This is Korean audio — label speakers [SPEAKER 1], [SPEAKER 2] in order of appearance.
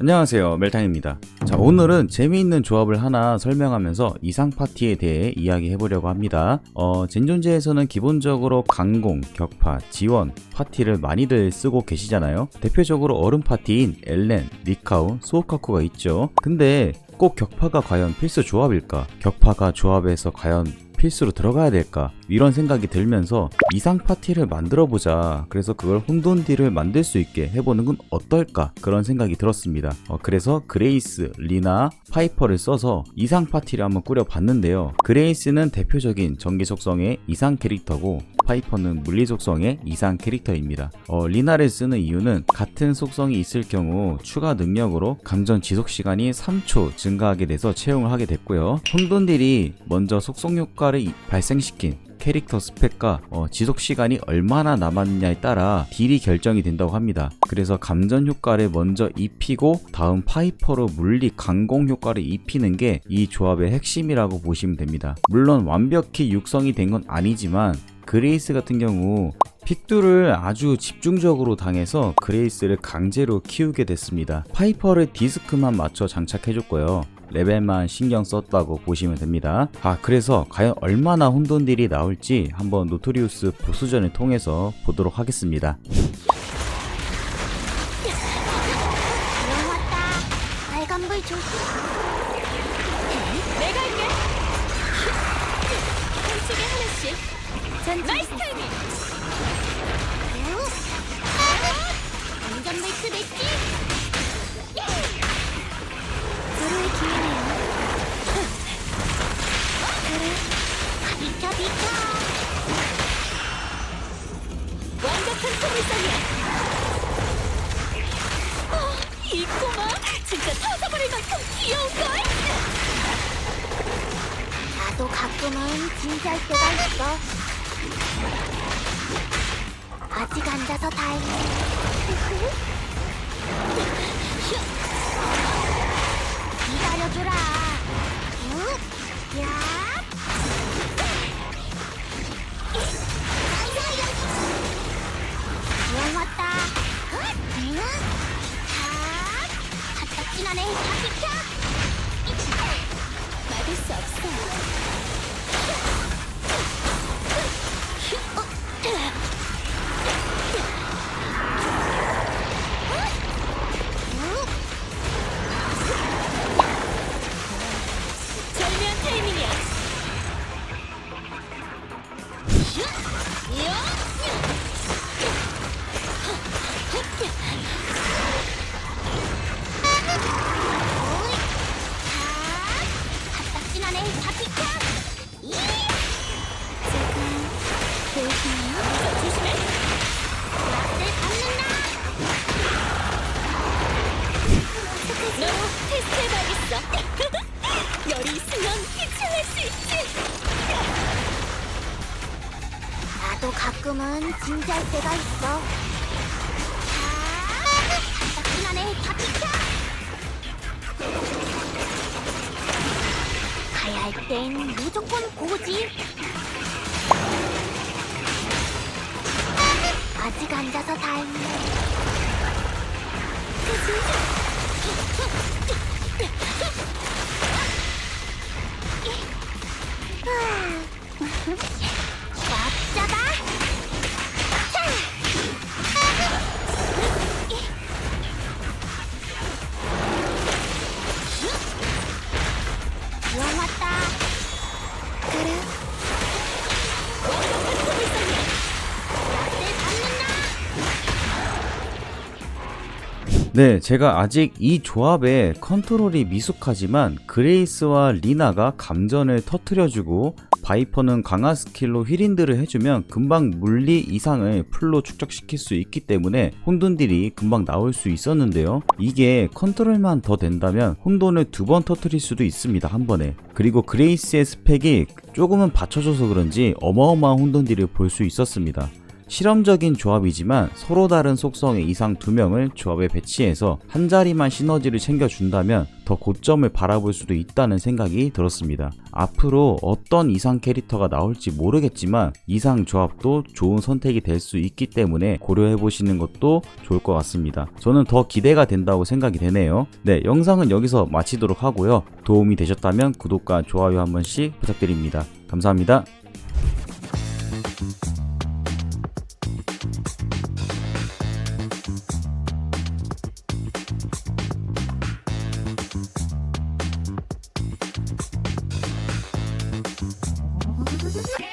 [SPEAKER 1] 안녕하세요. 멜탕입니다. 자 오늘은 재미있는 조합을 하나 설명하면서 이상 파티에 대해 이야기해 보려고 합니다. 어 젠존제에서는 기본적으로 강공, 격파, 지원 파티를 많이들 쓰고 계시잖아요. 대표적으로 얼음 파티인 엘렌, 리카우, 소우카쿠가 있죠. 근데 꼭 격파가 과연 필수 조합일까? 격파가 조합에서 과연 필수로 들어가야 될까? 이런 생각이 들면서 이상 파티를 만들어 보자. 그래서 그걸 혼돈딜을 만들 수 있게 해보는 건 어떨까? 그런 생각이 들었습니다. 어, 그래서 그레이스, 리나, 파이퍼를 써서 이상 파티를 한번 꾸려 봤는데요. 그레이스는 대표적인 전기 속성의 이상 캐릭터고 파이퍼는 물리 속성의 이상 캐릭터입니다. 어, 리나를 쓰는 이유는 같은 속성이 있을 경우 추가 능력으로 감전 지속 시간이 3초 증가하게 돼서 채용을 하게 됐고요. 혼돈딜이 먼저 속성 효과를 이- 발생시킨 캐릭터 스펙과 어, 지속 시간이 얼마나 남았느냐에 따라 딜이 결정이 된다고 합니다. 그래서 감전 효과를 먼저 입히고 다음 파이퍼로 물리 강공 효과를 입히는 게 이 조합의 핵심이라고 보시면 됩니다. 물론 완벽히 육성이 된 건 아니지만 그레이스 같은 경우 픽두를 아주 집중적으로 당해서 그레이스를 강제로 키우게 됐습니다. 파이퍼를 디스크만 맞춰 장착해줬고요. 레벨만 신경 썼다고 보시면 됩니다. 아, 그래서 과연 얼마나 혼돈딜이 나올지 한번 노토리우스 보스전을 통해서 보도록 하겠습니다.
[SPEAKER 2] 전 나이스 타이밍.
[SPEAKER 3] 안전벨트 냈지? 서로의 기회네요. 그래. 아, 비켜 비켜.
[SPEAKER 2] 완벽한 소물상이야. 어, 이 꼬마 진짜 터져버릴 만큼 귀여운걸?
[SPEAKER 3] 나도 가끔은 진지할 때가 있어. 아직 앉아서 다행이네. 기다려주라. 응? 야.
[SPEAKER 2] 막을 수 없어. 타이밍이야.
[SPEAKER 3] 나도 가끔은 진지할 때가 있어. 비켜. 가야 할 땐 무조건 고지. 아직 앉아서 다행이네. 꽉
[SPEAKER 1] 네, 제가 아직 이 조합의 컨트롤이 미숙하지만 그레이스와 리나가 감전을 터트려주고 바이퍼는 강화 스킬로 휘린드를 해주면 금방 물리 이상을 풀로 축적시킬 수 있기 때문에 혼돈딜이 금방 나올 수 있었는데요. 이게 컨트롤만 더 된다면 혼돈을 두 번 터트릴 수도 있습니다. 한 번에. 그리고 그레이스의 스펙이 조금은 받쳐줘서 그런지 어마어마한 혼돈딜을 볼 수 있었습니다. 실험적인 조합이지만 서로 다른 속성의 이상 두 명을 조합에 배치해서 한 자리만 시너지를 챙겨준다면 더 고점을 바라볼 수도 있다는 생각이 들었습니다. 앞으로 어떤 이상 캐릭터가 나올지 모르겠지만 이상 조합도 좋은 선택이 될 수 있기 때문에 고려해 보시는 것도 좋을 것 같습니다. 저는 더 기대가 된다고 생각이 되네요. 네, 영상은 여기서 마치도록 하고요. 도움이 되셨다면 구독과 좋아요 한 번씩 부탁드립니다. 감사합니다.